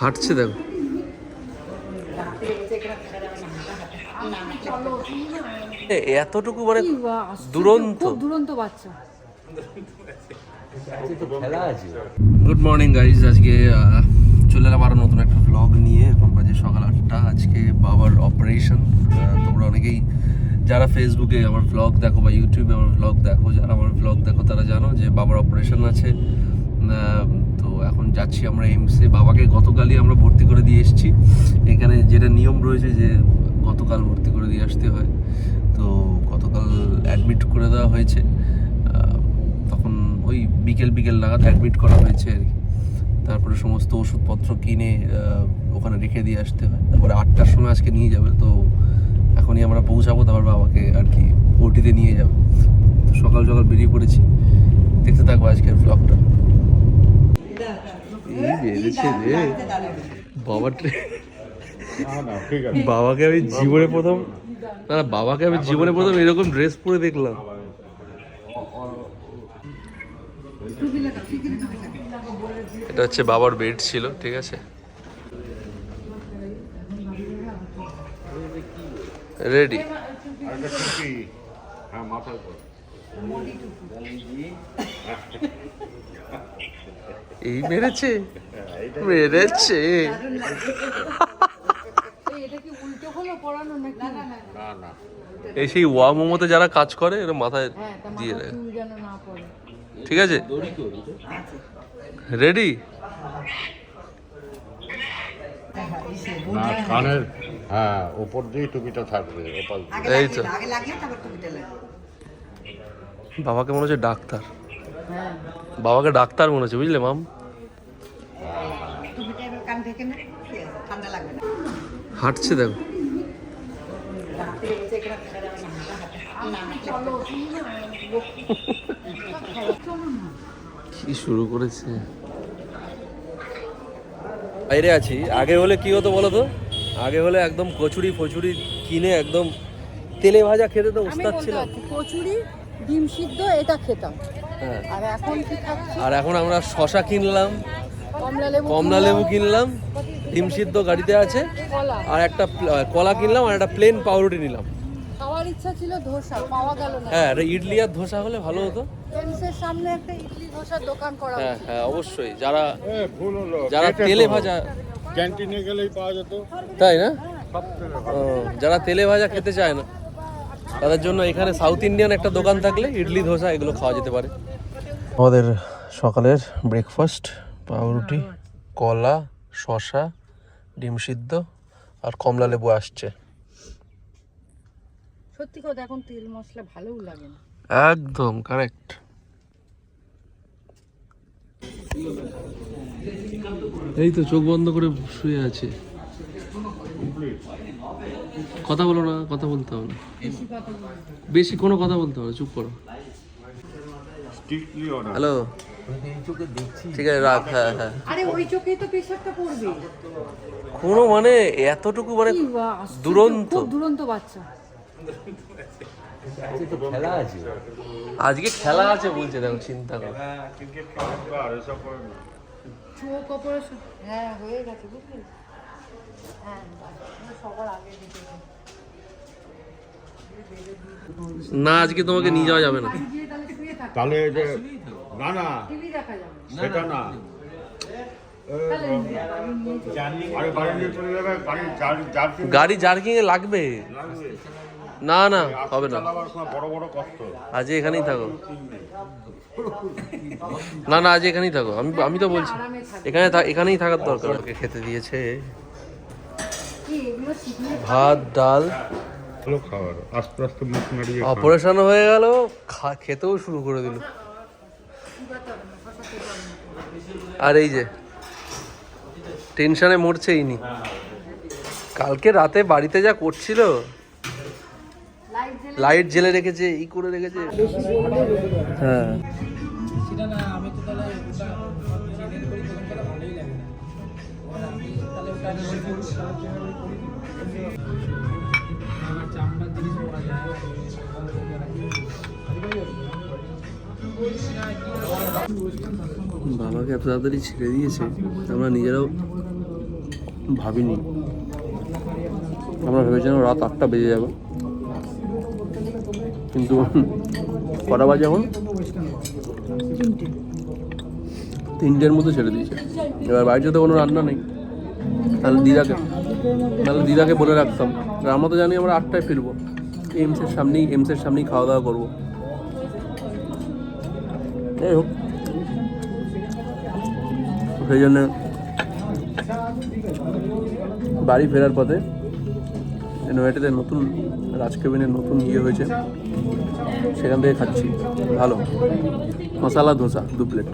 হাঁটছে দেখো। এতটুকু মানে দুরন্ত। দুরন্ত বাচ্চা। গুড মর্নিং গাইজ আজকে চলে এলাম আরও নতুন একটা ব্লগ নিয়ে। এখন বাজে সকাল আটটা। আজকে বাবার অপারেশন তোমরা অনেকেই যারা ফেসবুকে আমার ব্লগ দেখো বা ইউটিউবে আমার ব্লগ দেখো যারা আমার ব্লগ দেখো তারা জানো যে বাবার অপারেশন আছে। এখন যাচ্ছি আমরা এইমসে বাবাকে গতকালই আমরা ভর্তি করে দিয়ে এসেছি। এখানে যেটা নিয়ম রয়েছে যে গতকাল ভর্তি করে দিয়ে আসতে হয়। তো গতকাল অ্যাডমিট করে দেওয়া হয়েছে। তখন ওই বিকেল বিকেল নাগাদ অ্যাডমিট করা হয়েছে আর কি। তারপরে সমস্ত ওষুধপত্র কিনে ওখানে রেখে দিয়ে আসতে হয়। তারপরে আটটার সময় আজকে নিয়ে যাবে। তো এখনই আমরা পৌঁছাবো, তারপর বাবাকে আর কি ওটিতে নিয়ে যাবে। সকাল সকাল বেরিয়ে পড়েছি। দেখতে থাকব আজকের ব্লগটা রে বাবা বাবাকে আমি জীবনে প্রথম না বাবাকে আমি জীবনে প্রথম এরকম ড্রেস পরে দেখলাম। এটা হচ্ছে বাবার বেড ছিল ঠিক আছে? রেডি হ্যাঁ মাথার এই মেরেছে? মেরেছে। এই, সেই ওয়া মোমোতে যারা কাজ করে এরা মাথায় হ্যাঁ দিয়ে দেয়। ঠিক আছে? রেডি না কানের হ্যাঁ ওপর দিয়ে টুপিটা থাকবে এই তো। বাবাকে মনে হচ্ছে ডাক্তার। হ্যাঁ বাবাকে ডাক্তার মনে হচ্ছে বুঝলে মাম? হাঁটছে দেখো। কি শুরু করেছে? বাইরে আছি। আগে হলে কি হতো বলো তো? আগে হলে একদম কচুরি ফচুরি কিনে একদম তেলে ভাজা খেতে তো ওস্তাদ বলতে কচুরি ডিম সিদ্ধ এটা খেতাম। আর এখন আর এখন আমরা শশা কিনলাম কমলা লেবু কিনলাম। ডিম সিদ্ধ গাড়িতে আছে আর একটা কলা কিনলাম আর একটা প্লেন পাউরুটি নিলাম। খাওয়ার ইচ্ছা ছিল ধোসা পাওয়া গেল না। হ্যাঁ ইডলি আর ধোসা হলে ভালো হতো। ফেন্সের সামনে একটা ইডলি ধোসার দোকান করা হ্যাঁ হ্যাঁ অবশ্যই। যারা যারা তেলে ভাজা ক্যান্টিনে গেলেই পাওয়া যেত। তাই না? যারা তেলে ভাজা খেতে চায় না তাদের জন্য এখানে সাউথ ইন্ডিয়ান একটা দোকান থাকলে ইডলি ধোসা এগুলো খাওয়া যেতে পারে। আমাদের সকালের ব্রেকফাস্ট পাউরুটি কলা শশা ডিম সিদ্ধ আর কমলা লেবু আসছে। সত্যি কথা এখন তেল মশলা ভালোও লাগে না। একদম কারেক্ট এই তো চোখ বন্ধ করে শুয়ে আছে। কথা বলো না কথা বলতে হবে বেশি কোনো কথা বলতে হবে না, চুপ করো। Strictly order. হ্যালো? ঠিক আছে রাখ হ্যাঁ হ্যাঁ। আরে ওই চোখেই তো প্রেশারটা পড়বে। কোনো মানে এতটুকু মানে দুরন্ত। দুরন্ত বাচ্চা। আজকে খেলা আছে। বলছে দেখো চিন্তা করো। অপারেশন হ্যাঁ হয়ে গেছে বুঝলি? হ্যাঁ সবার আগে দিতে না আজকে তোমাকে নিয়ে যাওয়া যাবে না। তাহলে না না। সেটা না। গাড়ি জার্কিং এ লাগবে। না না হবে না। আজ এখানেই থাকো। না না আজ এখানেই থাকো। আমি আমি তো বলছি এখানে এখানেই থাকার দরকার। ওকে খেতে দিয়েছে। ভাত ডাল। ভালো খাবার, আস্তে আস্তে অপারেশন হয়ে গেল খেতেও শুরু করে দিল। আর এই যে, টেনশনে মরছে ইনি কালকে রাতে বাড়িতে যা করছিল, লাইট জেলে রেখেছে, ই করে রেখেছে। হ্যাঁ। বাবাকে এত তাড়াতাড়ি ছেড়ে দিয়েছে, আমরা নিজেরাও ভাবিনি। আমরা ভেবেছিলাম রাত আটটা বেজে যাবে। কিন্তু কটা বাজে এখন? তিনটের মধ্যে ছেড়ে দিয়েছে। এবার বাড়িতে তো কোনো রান্না নেই। তাহলে দিদাকে তাহলে দিদাকে বলে রাখতাম। আমরা তো জানি আমরা আটটায় ফিরবো। এমসের সামনেই এমসের সামনেই খাওয়া দাওয়া করব। যাই হোক। সেই জন্য বাড়ি ফেরার পথে নয়াটাতে নতুন রাজকেবিনের নতুন ইয়ে হয়েছে। সেখান থেকে খাচ্ছি। ভালো। মশালা, ধোসা, দু প্লেট